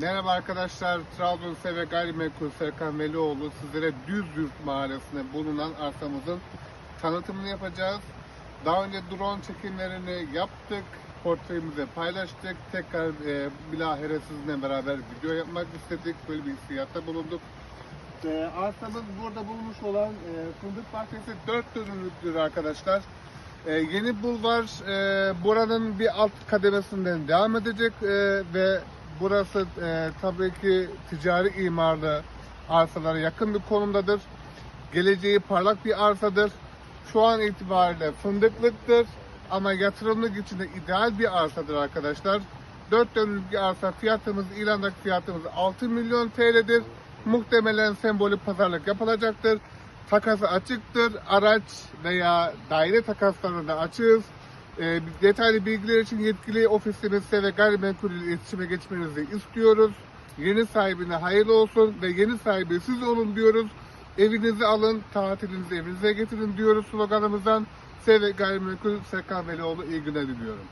Merhaba arkadaşlar, Trabzon Seve Gayrimenkul Serkan Velioğlu sizlere Düzyurt Mahallesi'nde bulunan arsamızın tanıtımını yapacağız. Daha önce drone çekimlerini yaptık, portremize paylaştık. Tekrar e, bilahare sizinle beraber video yapmak istedik, böyle bir hissiyatta bulunduk. E, arsamız burada bulmuş olan e, fındık bahçesi 4 dönümlüktür arkadaşlar. E, yeni bulvar e, buranın bir alt kademesinden devam edecek e, ve burası e, tabii ki ticari imarlı arsalara yakın bir konumdadır. Geleceği parlak bir arsadır. Şu an itibariyle fındıklıktır ama yatırımlık için de ideal bir arsadır arkadaşlar. 4 dönümlük bir arsa fiyatımız, ilandaki fiyatımız 6 milyon TL'dir. Muhtemelen sembolik pazarlık yapılacaktır. Takası açıktır. Araç veya daire takaslarına da açığız. E, detaylı bilgiler için yetkili ofisimizde ve gayrimenkul ile iletişime geçmenizi istiyoruz. Yeni sahibine hayırlı olsun ve yeni sahibi siz olun diyoruz. Evinizi alın, tatilinizi evinize getirin diyoruz sloganımızdan. Sev ve Gayrimenkul Serkan Velioğlu iyi günler diliyorum.